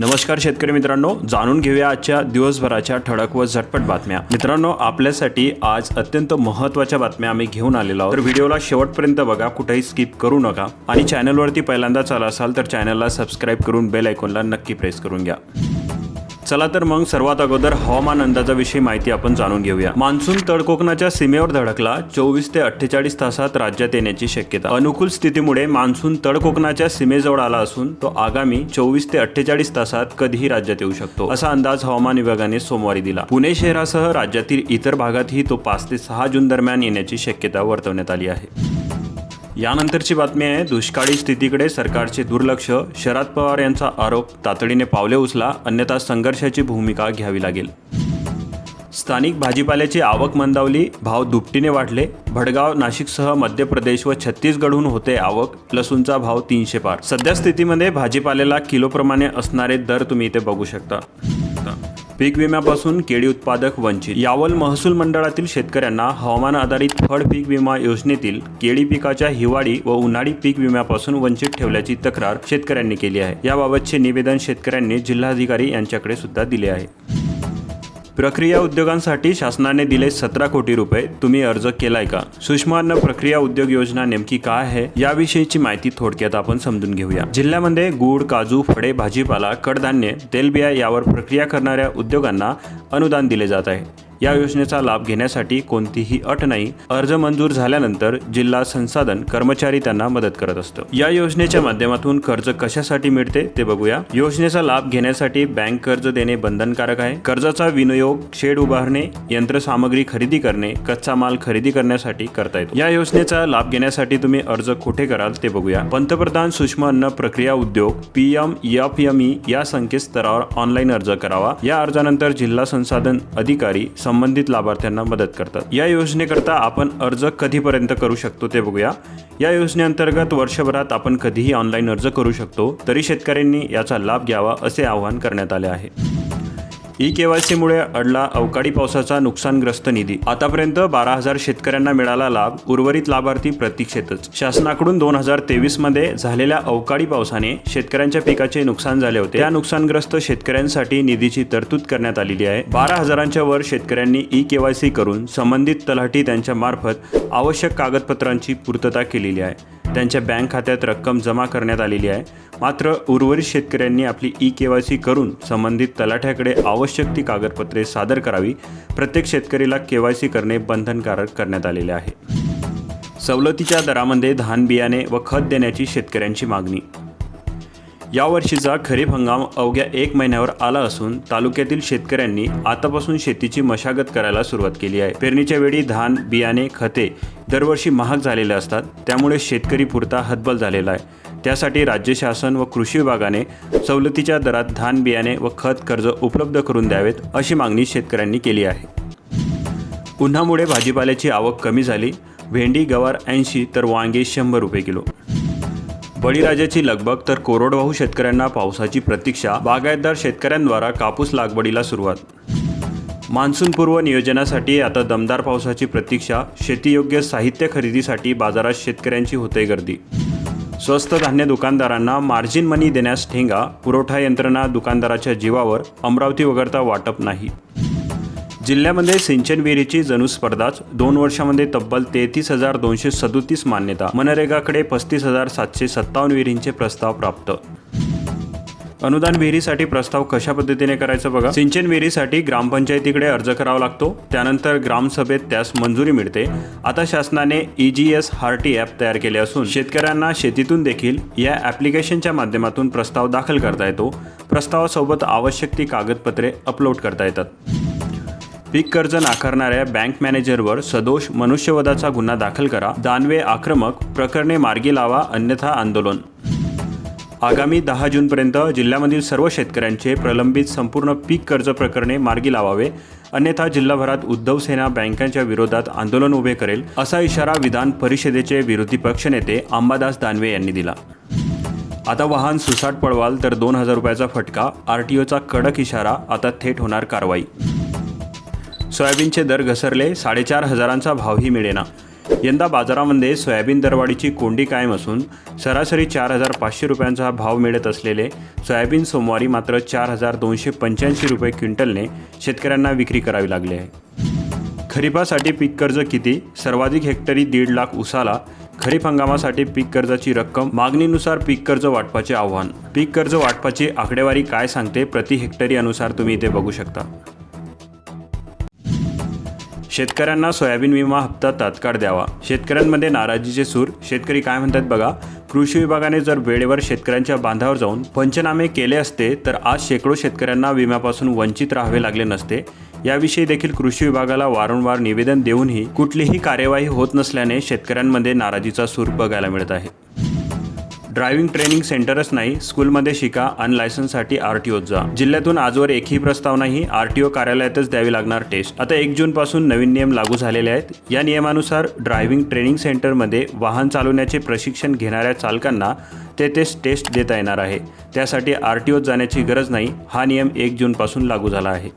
नमस्कार शेतकरी मित्रांनो जाणून घेऊया आजच्या दिवसभराच्या ठळक व झटपट बातम्या. मित्रांनो आपल्यासाठी आज अत्यंत महत्त्वाच्या बातम्या आम्ही घेऊन आलेलो आहोत. तर व्हिडिओला शेवटपर्यंत बघा कुठेही स्किप करू नका. आणि चॅनलवरती पहिल्यांदा आला असाल तर चॅनलला सबस्क्राईब करून बेल आयकॉनला नक्की प्रेस करून घ्या. चला तर मग सर्वात अगोदर हवामान अंदाजाविषयी माहिती आपण जाणून घेऊया. मान्सून तळकोकणाच्या सीमेवर धडकला चोवीस ते अठ्ठेचाळीस तासात राज्यात येण्याची शक्यता. अनुकूल स्थितीमुळे मान्सून तळकोकणाच्या सीमेजवळ आला असून तो आगामी चोवीस ते अठ्ठेचाळीस तासात कधीही राज्यात येऊ शकतो असा अंदाज हवामान विभागाने सोमवारी दिला. पुणे शहरासह राज्यातील इतर भागातही तो पाच ते सहा जून दरम्यान येण्याची शक्यता वर्तवण्यात आली आहे. यानंतरची बातमी आहे दुष्काळी स्थितीकडे सरकारचे दुर्लक्ष. शरद पवार यांचा आरोप तातडीने पावले उचला अन्यथा संघर्षाची भूमिका घ्यावी लागेल. स्थानिक भाजीपाल्याची आवक मंदावली भाव दुपटीने वाढले. भडगाव नाशिकसह मध्य प्रदेश व छत्तीसगडहून होते आवक लसूणचा भाव तीनशे पार. सध्या स्थितीमध्ये भाजीपाल्याला किलोप्रमाणे असणारे दर तुम्ही इथे बघू शकता. पीक विम्यापासून केळी उत्पादक वंचित. यावल महसूल मंडळातील शेतकऱ्यांना हवामान आधारित फळ पीक विमा योजनेतील केळी पिकाच्या हिवाळी व उन्हाळी पीक विम्यापासून वंचित ठेवल्याची तक्रार शेतकऱ्यांनी केली आहे. याबाबतचे निवेदन शेतकऱ्यांनी जिल्हाधिकारी यांच्याकडे सुद्धा दिले आहे. प्रक्रिया उद्योगांसाठी शासनाने दिले सतरा कोटी रुपये. तुम्ही अर्ज केलाय का? सूक्ष्म अन्न प्रक्रिया उद्योग योजना नेमकी काय आहे? याविषयीची माहिती थोडक्यात आपण समजून घेऊया. जिल्ह्यामध्ये गुड काजू फळे भाजीपाला कडधान्य तेलबिया यावर प्रक्रिया करणाऱ्या उद्योगांना अनुदान दिले जात आहे. या योजनेचा लाभ घेण्यासाठी कोणतीही अट नाही. अर्ज मंजूर झाल्यानंतर जिल्हा संसाधन कर्मचारी त्यांना मदत करत असतो. या योजनेच्या माध्यमातून कर्ज कशासाठी मिळते ते बघूया. योजनेचा लाभ घेण्यासाठी बँक कर्ज देणे बंधनकारक आहे. कर्जाचा विनियोग शेड उभारणे यंत्रसामग्री खरेदी करणे कच्चा माल खरेदी करण्यासाठी करता येतो. या योजनेचा लाभ घेण्यासाठी तुम्ही अर्ज कुठे कराल ते बघूया. पंतप्रधान सूक्ष्म अन्न प्रक्रिया उद्योग P M F M E या संकेतस्थळावर ऑनलाईन अर्ज करावा. या अर्जानंतर जिल्हा संसाधन अधिकारी संबंधित लाभार्थ्यांना मदत करतात. या योजनेकरता आपण अर्ज कधीपर्यंत करू शकतो ते बघूया. या योजनेअंतर्गत वर्षभरात आपण कधीही ऑनलाईन अर्ज करू शकतो तरी शेतकऱ्यांनी याचा लाभ घ्यावा असे आवाहन करण्यात आले आहे. ई केवायसीमुळे अडला अवकाळी पावसाचा नुकसानग्रस्त निधी. आतापर्यंत बारा हजार शेतकऱ्यांना मिळाला लाभ उर्वरित लाभार्थी प्रतीक्षेतच. शासनाकडून दोन हजार तेवीसमध्ये झालेल्या अवकाळी पावसाने शेतकऱ्यांच्या पिकाचे नुकसान झाले होते. त्या नुकसानग्रस्त शेतकऱ्यांसाठी निधीची तरतूद करण्यात आलेली आहे. बारा हजारांच्या वर शेतकऱ्यांनी ई केवायसी करून संबंधित तलाठी त्यांच्या मार्फत आवश्यक कागदपत्रांची पूर्तता केलेली आहे. त्यांच्या बँक खात्यात रक्कम जमा करण्यात आलेली आहे. मात्र उर्वरित शेतकऱ्यांनी आपली ई के वाय सी करून संबंधित तलाठ्याकडे आवश्यक ती कागदपत्रे सादर करावी. प्रत्येक शेतकरीला के वाय सी करणे बंधनकारक करण्यात आलेले आहे. सवलतीच्या दरामध्ये धान बियाणे व खत देण्याची शेतकऱ्यांची मागणी. यावर्षीचा खरीप हंगाम अवघ्या एक महिन्यावर आला असून तालुक्यातील शेतकऱ्यांनी आतापासून शेतीची मशागत करायला सुरुवात केली आहे. पेरणीच्या वेळी धान बियाणे खते दरवर्षी महाग झालेले असतात. त्यामुळे शेतकरी पुरता हतबल झालेला आहे. त्यासाठी राज्य शासन व कृषी विभागाने सवलतीच्या दरात धान बियाणे व खत कर्ज उपलब्ध करून द्यावेत अशी मागणी शेतकऱ्यांनी केली आहे. उन्हामुळे भाजीपाल्याची आवक कमी झाली. भेंडी गवार ऐंशी तर वांगे शंभर रुपये किलो. बळीराजाची लगबग तर कोरडवाहू शेतकऱ्यांना पावसाची प्रतीक्षा बागायतदार शेतकऱ्यांद्वारा कापूस लागवडीला सुरुवात. मान्सूनपूर्व नियोजनासाठी आता दमदार पावसाची प्रतीक्षा शेतीयोग्य साहित्य खरेदीसाठी बाजारात शेतकऱ्यांची होते गर्दी. स्वस्त धान्य दुकानदारांना मार्जिन मनी देण्यास ठेंगा पुरवठा यंत्रणा दुकानदाराच्या जीवावर अमरावती वगळता वाटप नाही. जिल्ह्यामध्ये सिंचन विहिरीची जणू स्पर्धाच दोन वर्षामध्ये तब्बल तेहतीस हजार दोनशे सदोतीस मान्यता मनरेगाकडे पस्तीस हजार सातशे सत्तावन्न विहिरींचे प्रस्ताव प्राप्त. अनुदान विहिरीसाठी प्रस्ताव कशा पद्धतीने करायचं बघा? सिंचन विहिरीसाठी ग्रामपंचायतीकडे अर्ज करावा लागतो. त्यानंतर ग्रामसभेत त्यास मंजुरी मिळते. आता शासनाने E G S horti app तयार केले असून शेतकऱ्यांना शेतीतून देखील या ॲप्लिकेशनच्या माध्यमातून प्रस्ताव दाखल करता येतो. प्रस्तावासोबत आवश्यक ती कागदपत्रे अपलोड करता येतात. पीक कर्ज नाकारणाऱ्या बँक मॅनेजरवर सदोष मनुष्यवधाचा गुन्हा दाखल करा. दानवे आक्रमक प्रकरणे मार्गी लावा अन्यथा आंदोलन. आगामी दहा जूनपर्यंत जिल्ह्यामधील सर्व शेतकऱ्यांचे प्रलंबित संपूर्ण पीक कर्ज प्रकरणे मार्गी लावावे अन्यथा जिल्हाभरात उद्धव सेना बँकांच्या विरोधात आंदोलन उभे करेल असा इशारा विधान परिषदेचे विरोधी पक्षनेते अंबादास दानवे यांनी दिला. आता वाहन सुसाट पळवाल तर दोन हजार रुपयाचा फटका आर टी ओचा कडक इशारा आता थेट होणार कारवाई. सोयाबीनचे दर घसरले साडेचार हजारांचा भावही मिळेना. यंदा बाजारामध्ये सोयाबीन दरवाढीची कोंडी कायम असून सरासरी चार हजार पाचशे रुपयांचा हा भाव मिळत असलेले सोयाबीन सोमवारी मात्र चार हजार दोनशे पंच्याऐंशी रुपये क्विंटलने शेतकऱ्यांना विक्री करावी लागली आहे. खरीपासाठी पीक कर्ज किती? सर्वाधिक हेक्टरी दीड लाख उसाला खरीप हंगामासाठी पीक कर्जाची रक्कम मागणीनुसार पीक कर्ज वाटपाचे आव्हान. पीक कर्ज वाटपाची आकडेवारी काय सांगते? प्रति हेक्टरी अनुसार तुम्ही इथे बघू शकता. शेतकऱ्यांना सोयाबीन विमा हप्ता तात्काळ द्यावा. शेतकऱ्यांमध्ये नाराजीचे सूर. शेतकरी काय म्हणतात बघा? कृषी विभागाने जर वेळेवर शेतकऱ्यांच्या बांधावर जाऊन पंचनामे केले असते तर आज शेकडो शेतकऱ्यांना विम्यापासून वंचित राहावे लागले नसते. याविषयी देखील कृषी विभागाला वारंवार निवेदन देऊनही कुठलीही कार्यवाही होत नसल्याने शेतकऱ्यांमध्ये नाराजीचा सूर बघायला मिळत आहे. ड्रायव्हिंग ट्रेनिंग सेंटरच नाही स्कूलमध्ये शिका आणि लायसन्ससाठी आर टी ओत जा. जिल्ह्यातून आजवर एकही प्रस्ताव नाही आर टी ओ कार्यालयातच द्यावी लागणार टेस्ट. आता एक जून पासून नवीन नियम लागू झालेले आहेत. या नियमानुसार ड्रायव्हिंग ट्रेनिंग सेंटरमध्ये वाहन चालवण्याचे प्रशिक्षण घेणाऱ्या चालकांना तेथेच टेस्ट देता येणार आहे. त्यासाठी आर टी ओत जाण्याची गरज नाही हा नियम एक जूनपासून लागू झाला आहे.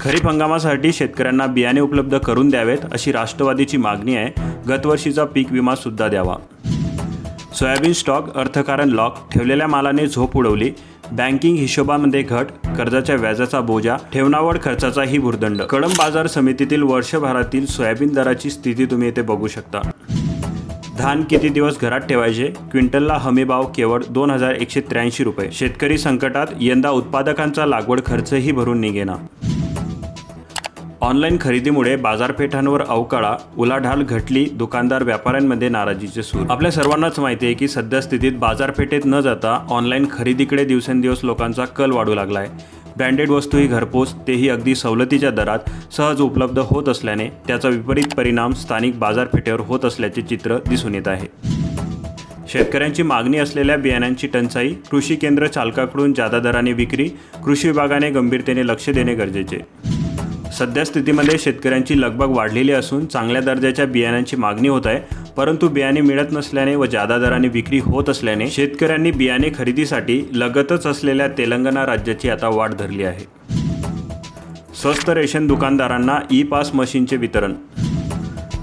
खरीप हंगामासाठी शेतकऱ्यांना बियाणे उपलब्ध करून द्यावेत अशी राष्ट्रवादीची मागणी आहे. गतवर्षीचा पीक विमा सुद्धा द्यावा. सोयाबीन स्टॉक अर्थकारण लॉक ठेवलेल्या मालाने झोप उडवली बँकिंग हिशोबामध्ये घट कर्जाच्या व्याजाचा बोजा ठेवणावड खर्चाचाही भुर्दंड. कडम बाजार समितीतील वर्षभरातील सोयाबीन दराची स्थिती तुम्ही येथे बघू शकता. धान किती दिवस घरात ठेवायचे? क्विंटलला हमीभाव केवळ दोन हजार एकशे त्र्याऐंशी रुपये. शेतकरी संकटात यंदा उत्पादकांचा लागवड खर्चही भरून निघेना. ऑनलाईन खरेदीमुळे बाजारपेठांवर अवकाळा उलाढाल घटली दुकानदार व्यापाऱ्यांमध्ये नाराजीचे सूर. आपल्या सर्वांनाच माहिती आहे की सध्या स्थितीत बाजारपेठेत न जाता ऑनलाईन खरेदीकडे दिवसेंदिवस लोकांचा कल वाढू लागला आहे ब्रँडेड वस्तूही घरपोच तेही अगदी सवलतीच्या दरात सहज उपलब्ध होत असल्याने त्याचा विपरीत परिणाम स्थानिक बाजारपेठेवर होत असल्याचे चित्र दिसून येत आहे. शेतकऱ्यांची मागणी असलेल्या बियाण्यांची टंचाई कृषी केंद्र चालकाकडून जादा दराने विक्री कृषी विभागाने गंभीरतेने लक्ष देणे गरजेचे. सध्या स्थितीमध्ये शेतकऱ्यांची लगबग वाढलेली असून चांगल्या दर्जाच्या बियाण्यांची मागणी होत आहे. परंतु बियाणे मिळत नसल्याने व जादा दराने विक्री होत असल्याने शेतकऱ्यांनी बियाणे खरेदीसाठी लगतच असलेल्या तेलंगणा राज्याची आता वाट धरली आहे. स्वस्त रेशन दुकानदारांना ई पास मशीनचे वितरण.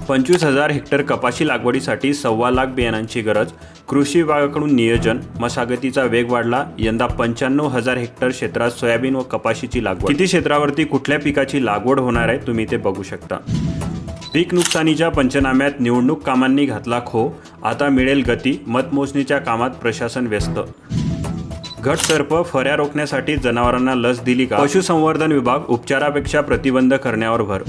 पंचवीस हजार हेक्टर कपाशी लागवडीसाठी सव्वा लाख बियाणांची गरज. कृषी विभागाकडून नियोजन मशागतीचा वेग वाढला यंदा पंच्याण्णव हजार हेक्टर क्षेत्रात सोयाबीन व कपाशीची लागवड. किती क्षेत्रावरती कुठल्या पिकाची लागवड होणार आहे तुम्ही ते बघू शकता. पीक नुकसानीच्या पंचनाम्यात निवडणूक कामांनी घातला खो आता मिळेल गती मतमोजणीच्या कामात प्रशासन व्यस्त. घटसर्प फऱ्या रोखण्यासाठी जनावरांना लस दिली का? पशुसंवर्धन विभाग उपचारापेक्षा प्रतिबंध करण्यावर भर.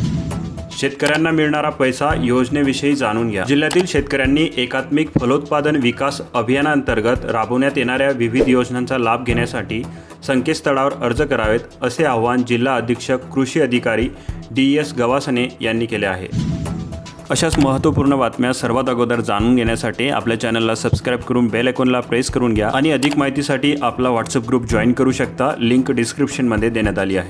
शेतकऱ्यांना मिळणारा पैसा योजनेविषयी जाणून घ्या. जिल्ह्यातील शेतकऱ्यांनी एकात्मिक फलोत्पादन विकास अभियानांतर्गत राबवण्यात येणाऱ्या विविध योजनांचा लाभ घेण्यासाठी संकेतस्थळावर अर्ज करावेत असे आवाहन जिल्हा अधीक्षक कृषी अधिकारी डी एस गवासने यांनी केले आहे. अशाच महत्त्वपूर्ण बातम्या सर्वात अगोदर जाणून घेण्यासाठी आपल्या चॅनलला सबस्क्राईब करून बेल आयकॉनला प्रेस करून घ्या आणि अधिक माहितीसाठी आपला व्हॉट्सअप ग्रुप जॉईन करू शकता. लिंक डिस्क्रिप्शनमध्ये देण्यात आली आहे.